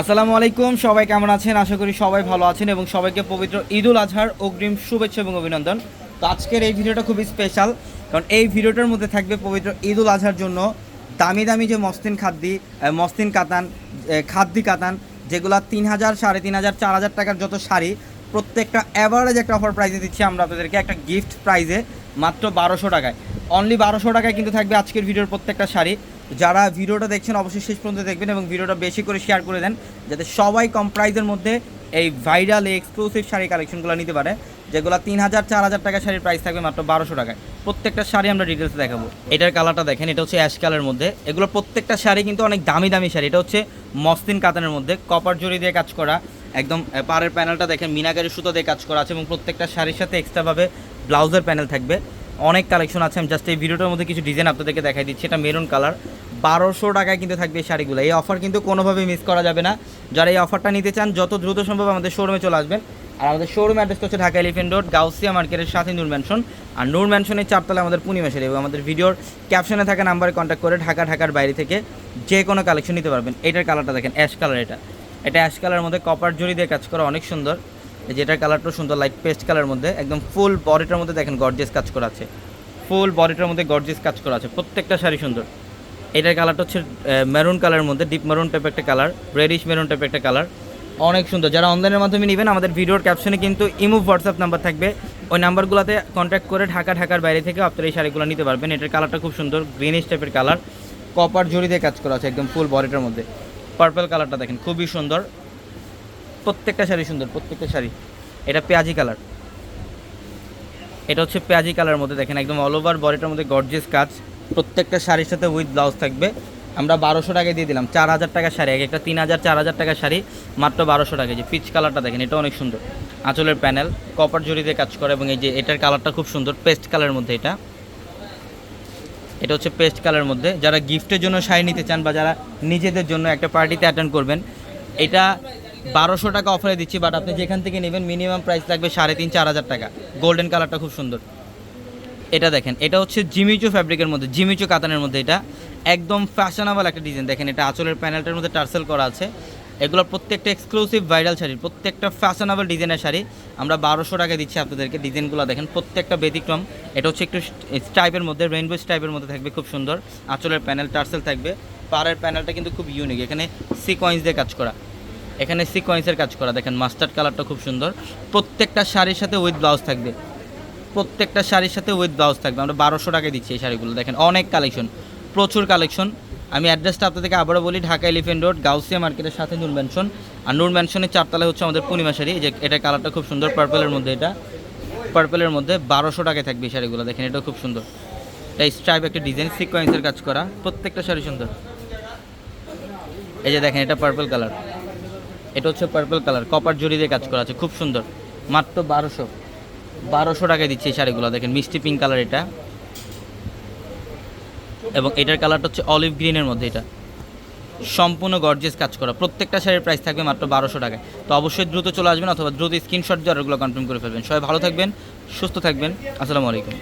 আসসালামু আলাইকুম, সবাই কেমন আছেন? আশা করি সবাই ভালো আছেন এবং সবাইকে পবিত্র ঈদ উল আজহার অগ্রিম শুভেচ্ছা এবং অভিনন্দন। তো আজকের এই ভিডিওটা খুবই স্পেশাল কারণ এই ভিডিওটার মধ্যে থাকবে পবিত্র ঈদ উল আজহার জন্য দামি দামি যে মস্তিন খাদ্যি মস্তিন কাতান খাদ্যি কাতান, যেগুলো তিন হাজার, সাড়ে তিন হাজার, চার হাজার টাকার যত শাড়ি, প্রত্যেকটা অ্যাভারেজ একটা অফার প্রাইজে দিচ্ছি আমরা আপনাদেরকে একটা গিফট প্রাইজে মাত্র বারোশো টাকায়। অনলি বারোশো টাকায় কিন্তু থাকবে আজকের ভিডিওর প্রত্যেকটা শাড়ি। যারা ভিডিওটা দেখছেন, অবশ্যই শেষ পর্যন্ত দেখবেন এবং ভিডিওটা বেশি করে শেয়ার করে দেন, যাতে সবাই কম প্রাইজের মধ্যে এই ভাইরাল এক্সক্লুসিভ শাড়ি কালেকশনগুলো নিতে পারে, যেগুলো তিন হাজার, চার হাজার টাকা শাড়ির প্রাইস থাকবে মাত্র বারোশো টাকায়। প্রত্যেকটা শাড়ি আমরা ডিটেলসে দেখাবো। এটার কালারটা দেখেন, এটা হচ্ছে অ্যাশ কালারের মধ্যে। এগুলো প্রত্যেকটা শাড়ি কিন্তু অনেক দামি দামি শাড়ি। এটা হচ্ছে মসলিন কাতানের মধ্যে। কপার জড়ি দিয়ে কাজ করা, একদম পাড়ের প্যানেলটা দেখেন, মিনাকারি সুতো দিয়ে কাজ করা আছে এবং প্রত্যেকটা শাড়ির সাথে এক্সট্রাভাবে ব্লাউজের প্যানেল থাকবে। অনেক কালেকশন আছে, আমি জাস্ট এই ভিডিওটার মধ্যে কিছু ডিজাইন আপনাদেরকে দেখাই দিচ্ছি। এটা মেরুন কালার বারোশো টাকায় কিন্তু থাকবে এই শাড়িগুলো। এই অফার কিন্তু কোনোভাবেই মিস করা যাবে না। যারা এই অফারটা নিতে চান, যত দ্রুত সম্ভব আমাদের শোরুমে চলে আসবেন। আর আমাদের শোরুম অ্যাড্রেসটা হচ্ছে ঢাকা এলিফেন্ট রোড গাউসিয়া মার্কেটের সাথে নূর ম্যানশন আর নূর ম্যানশনের চারতলা আমাদের পূর্ণিমাসের এবং আমাদের ভিডিওর ক্যাপশনে থাকা নাম্বারে কন্ট্যাক্ট করে ঢাকা, ঢাকার বাইরে থেকে যে কোনো কালেকশন নিতে পারবেন। এটার কালারটা দেখেন অ্যাশ কালার এটা। এটা অ্যাশ কালারের মধ্যে কপার জড়ি দিয়ে কাজ করা অনেক সুন্দর। যেটার কালারটাও সুন্দর লাইট পেস্ট কালারের মধ্যে। একদম ফুল বডিটার মধ্যে দেখেন গর্জেস কাজ করা আছে। ফুল বডিটার মধ্যে গর্জেস কাজ করা আছে। প্রত্যেকটা শাড়ি সুন্দর। এটার কালারটা হচ্ছে মেরুন কালারের মধ্যে ডিপ মেরুন টাইপের একটা কালার রেডিশ মেরুন টাইপের একটা কালার অনেক সুন্দর। যারা অনলাইনের মাধ্যমে নেবেন, আমাদের ভিডিওর ক্যাপশনে কিন্তু ইমো হোয়াটসঅ্যাপ নাম্বার থাকবে। ওই নাম্বারগুলোতে কন্ট্যাক্ট করে ঢাকা, ঢাকার বাইরে থেকে আপনারা এই শাড়িগুলো নিতে পারবেন। এটার কালারটা খুব সুন্দর গ্রিনিশ টাইপের কালার কপার জড়ি দিয়ে কাজ করা আছে একদম ফুল বডিটার মধ্যে। পার্পল কালারটা দেখেন, খুবই সুন্দর। প্রত্যেকটা শাড়ি সুন্দর, প্রত্যেকটা শাড়ি। এটা পেঁয়াজি কালার এটা হচ্ছে পেঁয়াজি কালার মধ্যে দেখেন, একদম অল ওভার বডিটার মধ্যে গর্জিয়াস কাজ। প্রত্যেকটা শাড়ির সাথে উইথ ব্লাউজ থাকবে। আমরা বারোশো টাকায় দিয়ে দিলাম, চার হাজার টাকা শাড়ি, এক একটা তিন হাজার, চার হাজার টাকা শাড়ি, মাত্র বারোশো টাকা যে পিচ কালারটা দেখেন, এটা অনেক সুন্দর। আঁচলের প্যানেল কপার জড়ি দিয়ে কাজ করে এবং এই যে এটার কালারটা খুব সুন্দর পেস্ট কালারের মধ্যে এটা। এটা হচ্ছে পেস্ট কালারের মধ্যে। যারা গিফটের জন্য শাড়ি নিতে চান বা যারা নিজেদের জন্য একটা পার্টিতে অ্যাটেন্ড করবেন, এটা বারোশো টাকা অফারে দিচ্ছি বাট আপনি যেখান থেকে নেবেন মিনিমাম প্রাইস লাগবে সাড়ে তিন, চার হাজার টাকা। গোল্ডেন কালারটা খুব সুন্দর। এটা দেখেন, এটা হচ্ছে জিমিচু ফ্যাব্রিকের মধ্যে, জিমিচু কাতানের মধ্যে এটা। একদম ফ্যাশনেবল একটা ডিজাইন দেখেন এটা আঁচলের প্যানেলটার মধ্যে টার্সেল করা আছে। এগুলো প্রত্যেকটা এক্সক্লুসিভ ভাইরাল শাড়ি, প্রত্যেকটা ফ্যাশনেবল ডিজাইনের শাড়ি। আমরা বারোশো টাকা দিচ্ছি আপনাদেরকে ডিজাইনগুলো দেখেন প্রত্যেকটা ব্যতিক্রম। এটা হচ্ছে একটু স্টাইপের মধ্যে রেইনবো স্টাইপের মধ্যে থাকবে, খুব সুন্দর। আঁচলের প্যানেল টার্সেল থাকবে। পাড়ের প্যানেলটা কিন্তু খুব ইউনিক এখানে সিকোয়েন্স দিয়ে কাজ করা। এখানে সিকোয়েন্সের কাজ করা, দেখেন মাস্টার্ড কালারটা খুব সুন্দর। প্রত্যেকটা শাড়ির সাথে উইথ ব্লাউজ থাকবে। প্রত্যেকটা শাড়ির সাথে উইথ ব্লাউজ থাকবে। আমরা বারোশো টাকায় দিচ্ছি এই শাড়িগুলো। দেখেন, অনেক কালেকশন প্রচুর কালেকশন আমি অ্যাড্রেসটা আপনাদেরকে আবারও বলি, ঢাকা এলিফেন্ট রোড গাউসিয়া মার্কেটের সাথে নূর ম্যানশন আর নূর ম্যানশনের চারতলায় হচ্ছে আমাদের পূর্ণিমা শাড়ি। যে এটা কালারটা খুব সুন্দর পার্পলের মধ্যে এটা। পার্পলের মধ্যে বারোশো টাকায় থাকবে এই শাড়িগুলো। দেখেন এটা খুব সুন্দর। এটা স্ট্রাইপ একটা ডিজাইন সিকোয়েন্সের কাজ করা। প্রত্যেকটা শাড়ি সুন্দর। এই যে দেখেন, এটা পার্পল কালার এটা হচ্ছে পার্পল কালার কপার জড়ি দিয়ে কাজ করা আছে, খুব সুন্দর। মাত্র বারোশো। বারোশো টাকায় দিচ্ছে এই শাড়িগুলো, দেখেন মিষ্টি পিঙ্ক কালার এটা। এবং এটার কালারটা হচ্ছে অলিভ গ্রিনের মধ্যে এটা। সম্পূর্ণ গর্জেস কাজ করা। প্রত্যেকটা শাড়ির প্রাইস থাকবে মাত্র বারোশো টাকায়। তো অবশ্যই দ্রুত চলে আসবেন অথবা দ্রুত স্ক্রিনশট দিয়ে অর্ডারগুলো কনফার্ম করে ফেলবেন। সবাই ভালো থাকবেন, সুস্থ থাকবেন। আসসালামু আলাইকুম।